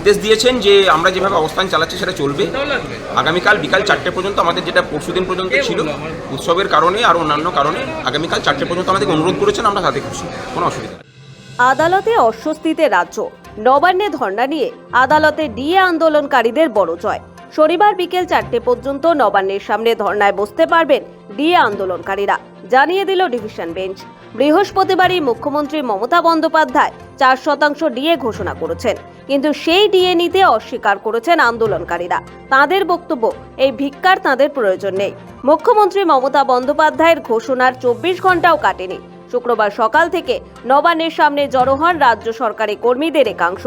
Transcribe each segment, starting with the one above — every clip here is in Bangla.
নির্দেশ দিয়েছেন যে আমরা যেভাবে অবস্থান চালাচ্ছি সেটা চলবে। আগামীকাল বিকাল চারটে পর্যন্ত আমাদের যেটা পরশুদিন পর্যন্ত ছিল, উৎসবের কারণে আর অন্যান্য কারণে আগামীকাল চারটে পর্যন্ত আমাদেরকে অনুরোধ করেছেন, আমরা তাতে খুশি। কোনো অসুবিধা আদালতে অস্বস্তিতে রাজ্য। নবান্নে ধর্ণা নিয়ে আদালতে ডিএ আন্দোলনকারীদের বড় জয়। শনিবার বিকেল চারটে পর্যন্ত নবান্নের সামনে ধর্ণায় বসতে পারবেন ডিএ আন্দোলনকারীরা। জানিয়ে দিল ডিভিশন বেঞ্চ। বৃহস্পতিবারই মুখ্যমন্ত্রী মমতা বন্দ্যোপাধ্যায় চার শতাংশ ডিএ ঘোষণা করেছেন। কিন্তু সেই ডিএ নিতে অস্বীকার করেছেন আন্দোলনকারীরা। তাদের বক্তব্য, এই ভিক্ষার তাদের প্রয়োজন নেই। মুখ্যমন্ত্রী মমতা বন্দ্যোপাধ্যায়ের ঘোষণার চব্বিশ ঘন্টাও কাটেনি। শুক্রবার সকাল থেকে নবান্নের সামনে জড়ো হন রাজ্য সরকারি কর্মীদের একাংশ।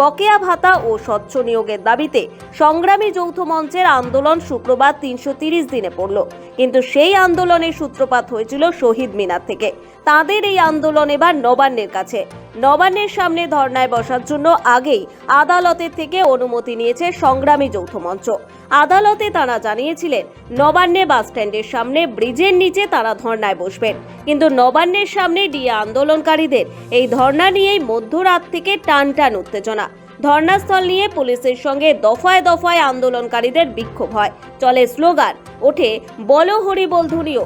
বকেয়া ভাতা ও স্বচ্ছ নিয়োগের দাবিতে সংগ্রামী যৌথ মঞ্চের আন্দোলন শুক্রবার তিনশো দিনে পড়ল। কিন্তু সেই আন্দোলনের সূত্রপাত হয়েছিল শহীদ মিনার থেকে। তাদের এই আন্দোলন এবার নবান্নের কাছে। নবান্নের সামনে ধর্নায় বসার জন্য আগেই আদালতের থেকে অনুমতি নিয়েছে সংগ্রামী যৌথ মঞ্চ। আদালতে তারা জানিয়েছিলেন, নবান্নে বাসস্ট্যান্ডের সামনে ব্রিজের নিচে তারা ধর্নায় বসবেন। কিন্তু নবান্নের সামনে ডিএ আন্দোলনকারীদের এই ধর্না নিয়েই মধ্যরাত থেকে টান টান উত্তেজনা। ধর্নাস্থল নিয়ে পুলিশের সঙ্গে দফায় দফায় আন্দোলনকারীদের বিক্ষোভ হয়। চলে স্লোগান, ওঠে বলো হরি বল ধ্বনিও।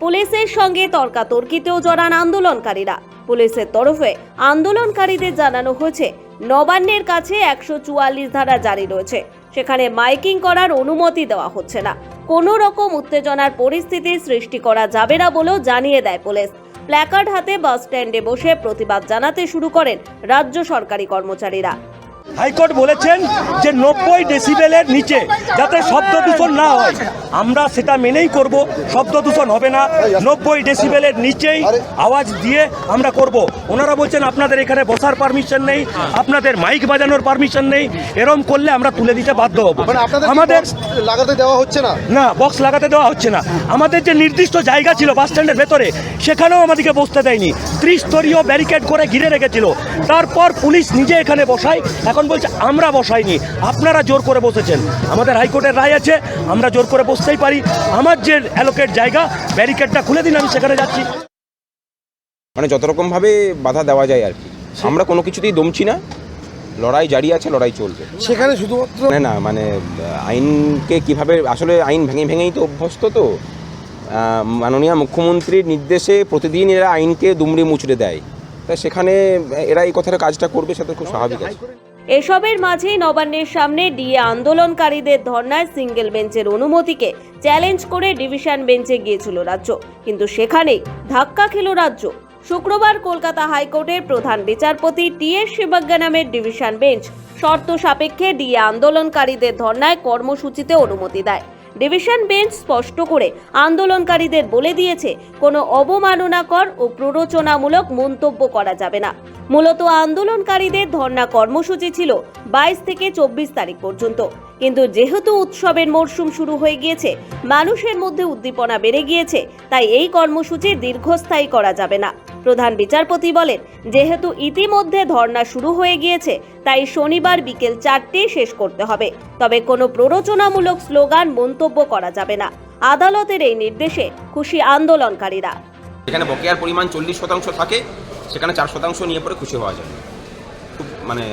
পুলিশের সঙ্গে তর্কাতর্কিতেও জড়ান আন্দোলনকারীরা। পুলিশের তরফে আন্দোলনকারীদের জানানো হয়েছে, নবান্নের কাছে একশো চুয়াল্লিশ ধারা জারি রয়েছে। সেখানে মাইকিং করার অনুমতি দেওয়া হচ্ছে না। কোনো রকম উত্তেজনার পরিস্থিতি সৃষ্টি করা যাবে না বলেও জানিয়ে দেয় পুলিশ। প্ল্যাকার্ড হাতে বাস স্ট্যান্ডে বসে প্রতিবাদ জানাতে শুরু করেন রাজ্য সরকারি কর্মচারীরা। হাইকোর্ট বলেছেন যে নব্বই ডেসিবেলের নিচে যাতে শব্দ দূষণ না হয় আমরা সেটা মেনেই করব শব্দ দূষণ হবে না নব্বই ডেসিবেলের নিচেই আওয়াজ দিয়ে আমরা করব। ওনারা বলছেন আপনাদের এখানে বসার পারমিশন নেই আপনাদের মাইক বাজানোর পারমিশন নেই এরম করলে আমরা তুলে দিতে বাধ্য হব। মানে আমাদের আমাদের লাগাতে দেওয়া হচ্ছে না? না বক্স লাগাতে দেওয়া হচ্ছে না। আমাদের যে নির্দিষ্ট জায়গা ছিল বাস স্ট্যান্ডের ভেতরে সেখানেও আমাদেরকে বসতে দেয়নি। ত্রিস্তরীয় ব্যারিকেড করে ঘিরে রেখেছিল। তারপর পুলিশ নিজে এখানে বসায় এখন বলছে আমরা বসাইনি। আপনারা জোর করে বসেছেন। আমাদের হাইকোর্টের রায় আছে আমরা জোর করে বসতেই পারি। আমার যে অ্যালোকেট জায়গা ব্যারিকেডটা খুলে দিন আমি সেখানে যাচ্ছি। মানে যত রকমভাবে বাধা দেওয়া যায় আর কি। আমরা কোনো কিছুতেই দমছি না। লড়াই জারি আছে লড়াই চলবে। সেখানে শুধুমাত্র মানে না মানে আইনকে কীভাবে আসলে আইন ভেঙে ভেঙেই তো অভ্যস্ত তো। মাননীয় মুখ্যমন্ত্রীর নির্দেশে প্রতিদিন এরা আইনকে দুমড়ে মুচড়ে দেয়। তাই সেখানে এরা এই কথাটা কাজটা করবে সেটা খুব স্বাভাবিক আছে। এসবের মাঝে নবান্নের সামনে ডিএ আন্দোলনকারীদের ধর্নায় সিঙ্গেল বেঞ্চের অনুমতিকে চ্যালেঞ্জ করে ডিভিশন বেঞ্চে গিয়েছিল রাজ্য। কিন্তু সেখানেই ধাক্কা খেল রাজ্য। শুক্রবার কলকাতা হাইকোর্টের প্রধান বিচারপতি টি এস শিবজ্ঞা নামের ডিভিশন বেঞ্চ শর্ত সাপেক্ষে ডিএ আন্দোলনকারীদের ধর্নায় কর্মসূচিতে অনুমতি দেয়। ডিভিশন বেঞ্চ স্পষ্ট করে আন্দোলনকারীদের বলে দিয়েছে, কোনো অবমাননাকর ও প্ররোচনামূলক মন্তব্য করা যাবে না। মূলত আন্দোলনকারীদের ধর্ণা কর্মসূচি ছিল বাইশ থেকে চব্বিশ তারিখ পর্যন্ত। কিন্তু যেহেতু উৎসবের মরশুম শুরু হয়ে গিয়েছে, মানুষের মধ্যে উদ্দীপনা বেড়ে গিয়েছে, তাই এই কর্মসূচি দীর্ঘস্থায়ী করা যাবে না। প্রধান বিচারপতি বলেন, যেহেতু ইতিমধ্যে ধর্ণা শুরু হয়ে গিয়েছে, তাই শনিবার বিকেল চারটে শেষ করতে হবে। তবে কোনো প্ররোচনামূলক স্লোগান মন্তব্য করা যাবে না। আদালতের এই নির্দেশে খুশি আন্দোলনকারীরা। যেখানে বকেয়ার পরিমাণ চল্লিশ শতাংশ থাকে, সেখানে চার শতাংশ নিয়ে পরে খুশি হওয়া যায়। খুব মানে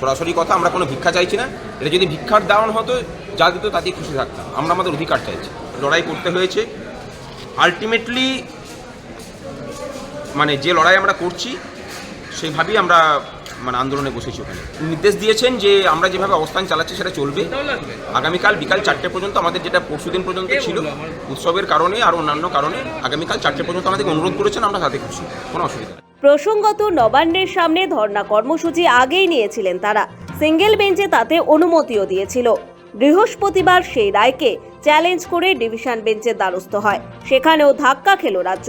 সরাসরি কথা আমরা কোনো ভিক্ষা চাইছি না। এটা যদি ভিক্ষার দেওয়ান হতো, যা দিত তাতেই খুশি থাকতাম। আমরা আমাদের অধিকার চাইছি। লড়াই করতে হয়েছে। আলটিমেটলি মানে যে লড়াই আমরা করছি সেইভাবেই আমরা মানে আন্দোলনে বসেছি ওখানে। নির্দেশ দিয়েছেন যে আমরা যেভাবে অবস্থান চালাচ্ছি সেটা চলবে। আগামীকাল বিকাল চারটে পর্যন্ত আমাদের যেটা পরশুদিন পর্যন্ত ছিল উৎসবের কারণে আর অন্যান্য কারণে আগামীকাল চারটে পর্যন্ত আমাদেরকে অনুরোধ করেছেন আমরা তাতে খুশি কোনো অসুবিধা প্রসঙ্গত নবান্নের সামনে ধর্ণা কর্মসূচি আগেই নিয়েছিলেন তারা। সিঙ্গেল বেঞ্চে তাতে অনুমতিও দিয়েছিল। বৃহস্পতিবার সেই রায়কে চ্যালেঞ্জ করে ডিভিশন বেঞ্চের দ্বারস্থ হয়। সেখানেও ধাক্কা খেল রাজ্য।